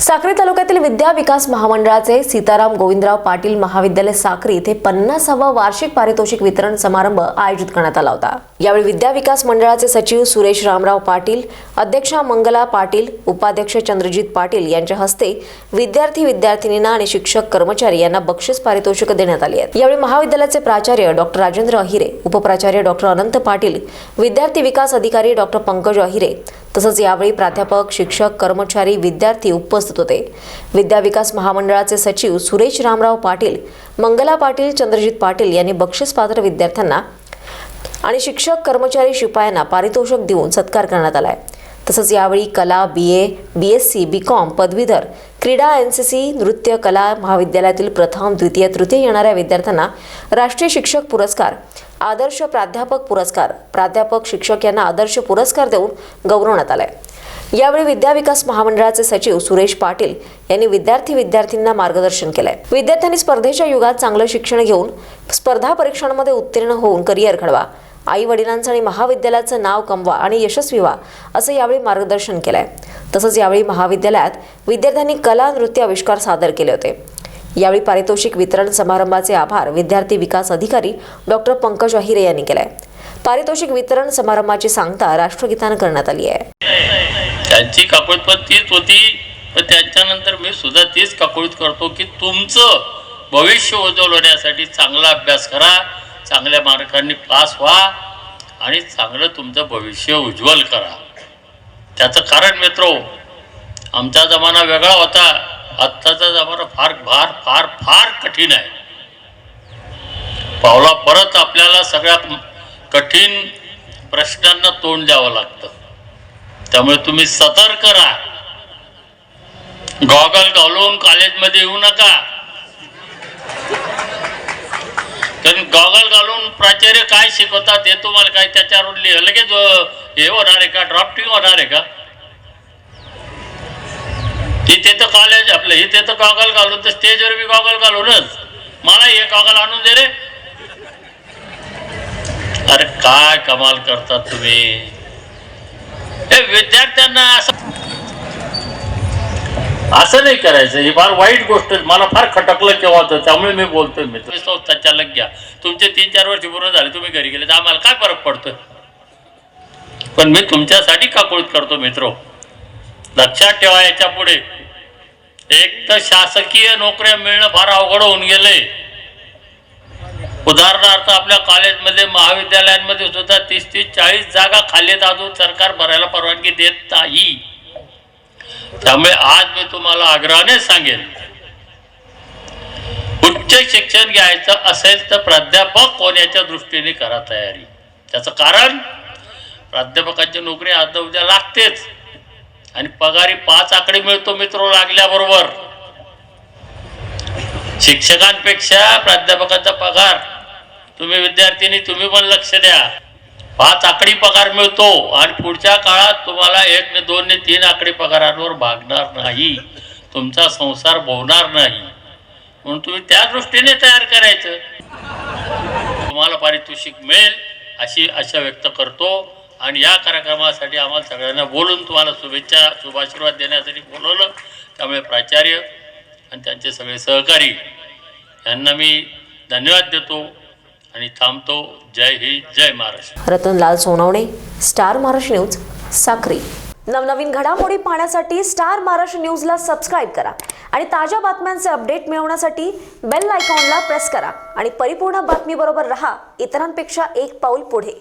साक्री तालुक्यातील विद्या विकास महामंडळाचे सीताराम गोविंदराव पाटील महाविद्यालय साक्री येथे पन्नासावा वार्षिक पारितोषिक वितरण समारंभ आयोजित करण्यात आला होता. यावेळी विद्या विकास मंडळाचे सचिव सुरेश रामराव पाटील अध्यक्षा मंगला पाटील उपाध्यक्ष चंद्रजित पाटील यांच्या हस्ते विद्यार्थी विद्यार्थिनींना आणि शिक्षक कर्मचारी यांना बक्षीस पारितोषिक देण्यात आली आहेत यावेळी महाविद्यालयाचे प्राचार्य डॉक्टर राजेंद्र अहिरे उपप्राचार्य डॉक्टर अनंत पाटील विद्यार्थी विकास अधिकारी डॉक्टर पंकज अहिरे तसंच यावेळी प्राध्यापक शिक्षक कर्मचारी विद्यार्थी उपस्थित होते. विद्या विकास महामंडळाचे सचिव सुरेश रामराव पाटील मंगला पाटील चंद्रजित पाटील यांनी बक्षीस पात्र विद्यार्थ्यांना आणि शिक्षक कर्मचारी शिपायांना पारितोषिक देऊन सत्कार करण्यात आला आहे तसंच यावेळी कला B A B S C B com पदवीधर क्रीडा एन सी सी नृत्य कला महाविद्यालयातील प्रथम द्वितीय तृतीय येणाऱ्या विद्यार्थ्यांना राष्ट्रीय शिक्षक पुरस्कार आदर्श प्राध्यापक पुरस्कार प्राध्यापक शिक्षक यांना आदर्श पुरस्कार देऊन गौरवण्यात आलाय. यावेळी विद्या विकास महामंडळाचे सचिव सुरेश पाटील यांनी विद्यार्थी विद्यार्थ्यांना मार्गदर्शन केलंय. विद्यार्थ्यांनी स्पर्धेच्या युगात चांगलं शिक्षण घेऊन स्पर्धा परीक्षांमध्ये उत्तीर्ण होऊन करिअर घडवा. आई वडिलांचं आणि महाविद्यालयाचं नाव कमवा आणि यशस्वी व्हा असं यावेळी मार्गदर्शन केलंय. तसंच यावेळी महाविद्यालयात विद्यार्थ्यांनी कला नृत्य आविष्कार सादर केले होते. यावेळी पारितोषिक वितरण समारंभाचे आभार विद्यार्थी विकास अधिकारी डॉक्टर पंकज अहिरे यांनी केलाय. पारितोषिक वितरण समारंभाची सांगता राष्ट्रगीतानं करण्यात आली आहे. त्यांची काकुळत तीच होती पण त्याच्यानंतर मी सुद्धा तीच काकुळीत करतो की तुमचं भविष्य उजवण्यासाठी चांगला अभ्यास करा. चांगल्या मार्कांनी पास व्हा आणि चांगलं तुमचं भविष्य उज्ज्वल करा. त्याचं कारण मित्रो आमचा जमाना वेगळा होता. आत्ताचा जमाना फार फार फार फार कठीण आहे. पावला परत आपल्याला सगळ्यात कठीण प्रश्नांना तोंड द्यावं लागतं. त्यामुळे तुम्ही सतर्क राहा. गॉगल घालून कॉलेजमध्ये येऊ नका. कारण गॉगल घालून प्राचार्य काय शिकवतात हे तुम्हाला काय त्याच्यावर लगेच हे होणार आहे का? ड्राफ्टिंग होणार आहे का? तिथे तर कॉलेज आपलं इथे तर गॉगल घालून तर स्टेजवर बी गॉगल घालूनच. मला हे गॉगल आणून दे रे. अरे काय कमाल करतात तुम्ही. हे विद्यार्थ्यांना असं असं नाही करायचं. ही फार वाईट गोष्ट आहे. मला फार खटकलं केव्हा होतं त्यामुळे मी बोलतोय मित्र. तुम्ही संस्था चालक घ्या. तुमचे तीन चार वर्ष पूर्ण झाले तुम्ही घरी गेले तर आम्हाला काय फरक पडतोय? पण मी तुमच्यासाठी काकुळत करतो मित्र. लक्षात ठेवा याच्यापुढे. एक तर शासकीय नोकऱ्या मिळणं फार अवघड होऊन गेलंय उदाहरणार्थ आपल्या कॉलेजमध्ये महाविद्यालयांमध्ये सुद्धा तीस तीस चाळीस जागा खाली आहेत. अजून सरकार भरायला परवानगी देत नाही. त्यामुळे आज मी तुम्हाला आग्रहाने सांगेन उच्च शिक्षण घ्यायचं असेल तर प्राध्यापक होण्याच्या दृष्टीने करा तयारी. त्याचं कारण प्राध्यापकाची नोकरी आज उद्या लागतेच. आणि पगारी पाच आकडे मिळतो मित्र लागल्याबरोबर. शिक्षकांपेक्षा प्राध्यापकाचा पगार तुम्ही विद्यार्थिनी तुम्ही पण लक्ष द्या. पाच आकडी पगार मिळतो आणि पुढच्या काळात तुम्हाला एक ने दोन ने तीन आकडी पगारांवर भागणार नाही. तुमचा संसार भोवणार नाही. म्हणून तुम्ही त्या दृष्टीने तयार करायचं. तुम्हाला पारितोषिक मिळेल अशी आशा व्यक्त करतो. आणि या कार्यक्रमासाठी आम्हाला सगळ्यांना बोलून तुम्हाला शुभेच्छा शुभाशीर्वाद देण्यासाठी बोलवलं. त्यामुळे प्राचार्य आणि त्यांचे सगळे सहकारी यांना मी धन्यवाद देतो. आणि थांबतो. जय हिंद जय महाराष्ट्र. रतनलाल सोनवणे स्टार महाराष्ट्र न्यूज साखरी नवनवीन घडामोडी पाहण्यासाठी स्टार महाराष्ट्र न्यूजला सबस्क्राईब करा आणि ताज्या बातम्यांचे अपडेट मिळवण्यासाठी बेल आयकॉनला प्रेस करा आणि परिपूर्ण बातमीबरोबर रहा. इतरांपेक्षा एक पाऊल पुढे.